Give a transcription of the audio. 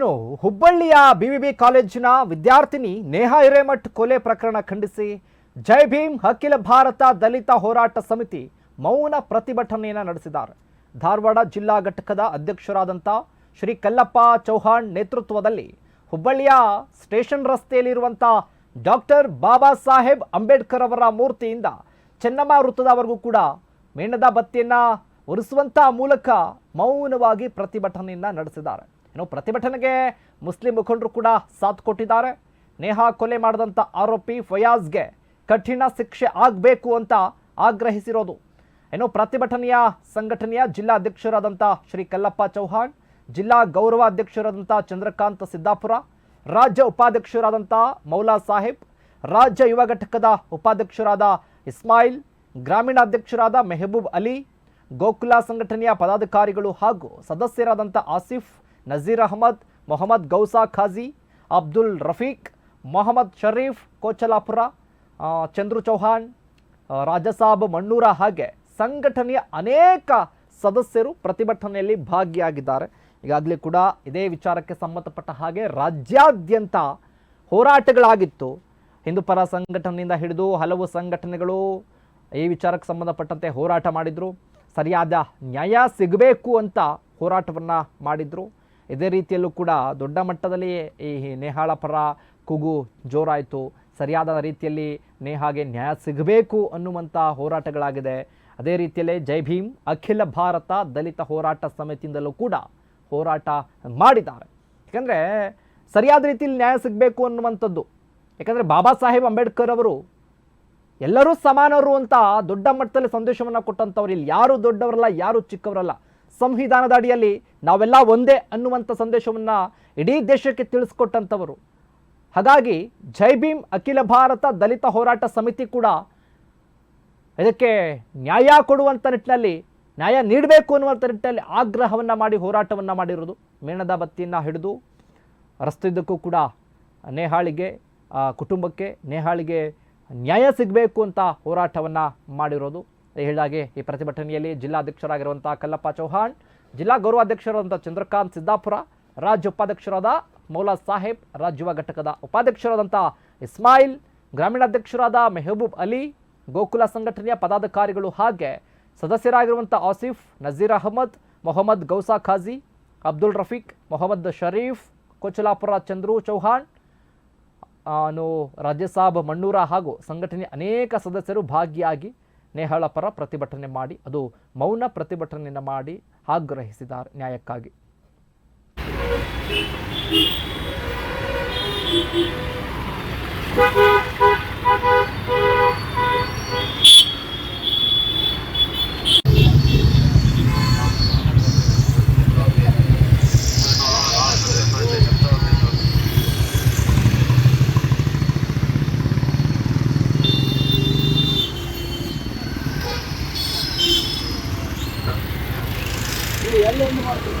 ಇನ್ನು ಹುಬ್ಬಳ್ಳಿಯ ಬಿವಿಬಿ ಕಾಲೇಜಿನ ವಿದ್ಯಾರ್ಥಿನಿ ನೇಹಾ ಹಿರೇಮಠ್ ಕೊಲೆ ಪ್ರಕರಣ ಖಂಡಿಸಿ, ಜೈ ಭೀಮ್, ಅಖಿಲ ಭಾರತ ದಲಿತ ಹೋರಾಟ ಸಮಿತಿ ಮೌನ ಪ್ರತಿಭಟನೆಯನ್ನು ನಡೆಸಿದ್ದಾರೆ. ಧಾರವಾಡ ಜಿಲ್ಲಾ ಘಟಕದ ಅಧ್ಯಕ್ಷರಾದಂಥ ಶ್ರೀ ಕಲ್ಲಪ್ಪ ಚೌಹಾಣ್ ನೇತೃತ್ವದಲ್ಲಿ ಹುಬ್ಬಳ್ಳಿಯ ಸ್ಟೇಷನ್ ರಸ್ತೆಯಲ್ಲಿರುವಂಥ ಡಾಕ್ಟರ್ ಬಾಬಾ ಸಾಹೇಬ್ ಅಂಬೇಡ್ಕರ್ ಅವರ ಮೂರ್ತಿಯಿಂದ ಚೆನ್ನಮ್ಮ ವೃತ್ತದವರೆಗೂ ಕೂಡ ಮೇಣದ ಬತ್ತಿಯನ್ನು ಉರಿಸುವಂತ ಮೂಲಕ ಮೌನವಾಗಿ ಪ್ರತಿಭಟನೆಯನ್ನ ನಡೆಸಿದ್ದಾರೆ. ಇನ್ನು ಪ್ರತಿಭಟನೆಗೆ ಮುಸ್ಲಿಂ ಮುಖಂಡರು ಕೂಡ ಸಾಥ್ ಕೊಟ್ಟಿದ್ದಾರೆ. ನೇಹಾ ಕೊಲೆ ಮಾಡಿದಂಥ ಆರೋಪಿ ಫಯಾಜ್ಗೆ ಕಠಿಣ ಶಿಕ್ಷೆ ಆಗಬೇಕು ಅಂತ ಆಗ್ರಹಿಸಿರೋದು. ಇನ್ನು ಪ್ರತಿಭಟನೆಯ ಸಂಘಟನೆಯ ಜಿಲ್ಲಾ ಅಧ್ಯಕ್ಷರಾದಂಥ ಶ್ರೀ ಕಲ್ಲಪ್ಪ ಚೌಹಾಣ್, ಜಿಲ್ಲಾ ಗೌರವ ಅಧ್ಯಕ್ಷರಾದಂಥ ಚಂದ್ರಕಾಂತ್ ಸಿದ್ದಾಪುರ, ರಾಜ್ಯ ಉಪಾಧ್ಯಕ್ಷರಾದಂಥ ಮೌಲಾ ಸಾಹೇಬ್, ರಾಜ್ಯ ಯುವ ಘಟಕದ ಉಪಾಧ್ಯಕ್ಷರಾದ ಇಸ್ಮಾಯಿಲ್ ಗ್ರಾಮೀಣ ಅಧ್ಯಕ್ಷರಾದ ಮೆಹಬೂಬ್ ಅಲಿ, ಗೋಕುಲ ಸಂಘಟನೆಯ ಪದಾಧಿಕಾರಿಗಳು ಹಾಗೂ ಸದಸ್ಯರಾದಂಥ ಆಸಿಫ್ ನಜೀರ್ ಅಹಮದ್, ಮೊಹಮ್ಮದ್ ಗೌಸಾ ಖಾಜಿ, ಅಬ್ದುಲ್ ರಫೀಕ್, ಮೊಹಮ್ಮದ್ ಶರೀಫ್ ಕೋಚಲಾಪುರ ಚಂದ್ರು ಚೌಹಾಣ್ ರಾಜಸಾಬ್ ಮಣ್ಣೂರ ಹಾಗೆ ಸಂಘಟನೆಯ ಅನೇಕ ಸದಸ್ಯರು ಪ್ರತಿಭಟನೆಯಲ್ಲಿ ಭಾಗಿಯಾಗಿದ್ದಾರೆ. ಈಗಾಗಲೇ ಕೂಡ ಇದೇ ವಿಚಾರಕ್ಕೆ ಸಂಬಂಧಪಟ್ಟ ಹಾಗೆ ರಾಜ್ಯಾದ್ಯಂತ ಹೋರಾಟಗಳಾಗಿತ್ತು. ಹಿಂದೂಪರ ಸಂಘಟನೆಯಿಂದ ಹಿಡಿದು ಹಲವು ಸಂಘಟನೆಗಳು ಈ ವಿಚಾರಕ್ಕೆ ಸಂಬಂಧಪಟ್ಟಂತೆ ಹೋರಾಟ ಮಾಡಿದರು. ಸರಿಯಾದ ನ್ಯಾಯ ಸಿಗಬೇಕು ಅಂತ ಹೋರಾಟವನ್ನು ಮಾಡಿದರು. ಇದೇ ರೀತಿಯಲ್ಲೂ ಕೂಡ ದೊಡ್ಡ ಮಟ್ಟದಲ್ಲಿ ಈ ನೇಹಾಳ ಪರ ಕೂಗು ಜೋರಾಯಿತು. ಸರಿಯಾದ ರೀತಿಯಲ್ಲಿ ನೇಹಾಗೆ ನ್ಯಾಯ ಸಿಗಬೇಕು ಅನ್ನುವಂಥ ಹೋರಾಟಗಳಾಗಿದೆ. ಅದೇ ರೀತಿಯಲ್ಲಿ ಜೈ ಭೀಮ್, ಅಖಿಲ ಭಾರತ ದಲಿತ ಹೋರಾಟ ಸಮಿತಿಯಿಂದಲೂ ಕೂಡ ಹೋರಾಟ ಮಾಡಿದ್ದಾರೆ. ಯಾಕಂದರೆ ಸರಿಯಾದ ರೀತಿಯಲ್ಲಿ ನ್ಯಾಯ ಸಿಗಬೇಕು ಅನ್ನುವಂಥದ್ದು. ಯಾಕಂದರೆ ಬಾಬಾ ಸಾಹೇಬ್ ಅಂಬೇಡ್ಕರ್ ಅವರು ಎಲ್ಲರೂ ಸಮಾನರು ಅಂತ ದೊಡ್ಡ ಮಟ್ಟದಲ್ಲಿ ಸಂದೇಶವನ್ನು ಕೊಟ್ಟಂಥವ್ರು ಇಲ್ಲಿ ಯಾರು ದೊಡ್ಡವರಲ್ಲ, ಯಾರು ಚಿಕ್ಕವರಲ್ಲ. ಸಂವಿಧಾನದ ಅಡಿಯಲ್ಲಿ ನಾವೆಲ್ಲ ಒಂದೇ ಅನ್ನುವಂಥ ಸಂದೇಶವನ್ನು ಇಡೀ ದೇಶಕ್ಕೆ ತಿಳಿಸ್ಕೊಟ್ಟಂಥವರು. ಹಾಗಾಗಿ ಜೈ ಭೀಮ್, ಅಖಿಲ ಭಾರತ ದಲಿತ ಹೋರಾಟ ಸಮಿತಿ ಕೂಡ ಇದಕ್ಕೆ ನ್ಯಾಯ ಕೊಡುವಂಥ ನಿಟ್ಟಿನಲ್ಲಿ, ನ್ಯಾಯ ನೀಡಬೇಕು ಅನ್ನುವಂಥ ನಿಟ್ಟಿನಲ್ಲಿ ಆಗ್ರಹವನ್ನು ಮಾಡಿ, ಹೋರಾಟವನ್ನು ಮಾಡಿರೋದು. ಮೇಣದ ಬತ್ತಿಯನ್ನು ಹಿಡಿದು ರಸ್ತೆಯುದ್ದಕ್ಕೂ ಕೂಡ ನೇಹಾಳಿಗೆ ಕುಟುಂಬಕ್ಕೆ ನೇಹಾಳಿಗೆ ನ್ಯಾಯ ಸಿಗಬೇಕು ಅಂತ ಹೋರಾಟವನ್ನು ಮಾಡಿರೋದು. ಹೇಳಿದಾಗೆ ಈ ಪ್ರತಿಭಟನೆಯಲ್ಲಿ ಜಿಲ್ಲಾಧ್ಯಕ್ಷರಾಗಿರುವಂಥ ಕಲ್ಲಪ್ಪ ಚೌಹಾಣ್, ಜಿಲ್ಲಾ ಗೌರವಾಧ್ಯಕ್ಷರಾದಂಥ ಚಂದ್ರಕಾಂತ್ ಸಿದ್ದಾಪುರ, ರಾಜ್ಯ ಉಪಾಧ್ಯಕ್ಷರಾದ ಮೌಲಾ ಸಾಹೇಬ್, ರಾಜ್ಯ ಘಟಕದ ಉಪಾಧ್ಯಕ್ಷರಾದಂಥ ಇಸ್ಮಾಯಿಲ್, ಗ್ರಾಮೀಣಾಧ್ಯಕ್ಷರಾದ ಮೆಹಬೂಬ್ ಅಲಿ, ಗೋಕುಲ ಸಂಘಟನೆಯ ಪದಾಧಿಕಾರಿಗಳು ಹಾಗೆ ಸದಸ್ಯರಾಗಿರುವಂಥ ಆಸಿಫ್, ನಜೀರ್ ಅಹಮದ್, ಮೊಹಮ್ಮದ್ ಗೌಸಾ ಖಾಜಿ, ಅಬ್ದುಲ್ ರಫೀಕ್, ಮೊಹಮ್ಮದ್ ಶರೀಫ್, ಕೊಚಲಾಪುರ ಚಂದ್ರು ಚೌಹಾಣ್ ರಾಜ್ಯಸಾಬ್ ಮಣ್ಣೂರ ಹಾಗೂ ಸಂಘಟನೆಯ ಅನೇಕ ಸದಸ್ಯರು ಭಾಗಿಯಾಗಿ ನೇಹಾಳ ಪರ ಪ್ರತಿಭಟನೆ ಮಾಡಿ ಅದು ಮೌನ ಪ್ರತಿಭಟನೆಯನ್ನು ಮಾಡಿ ಆಗ್ರಹಿಸಿದ್ದಾರೆ ನ್ಯಾಯಕ್ಕಾಗಿ. ಅಲ್ಲಿ ಎಂದು ಮಾಡ್ತೀವಿ.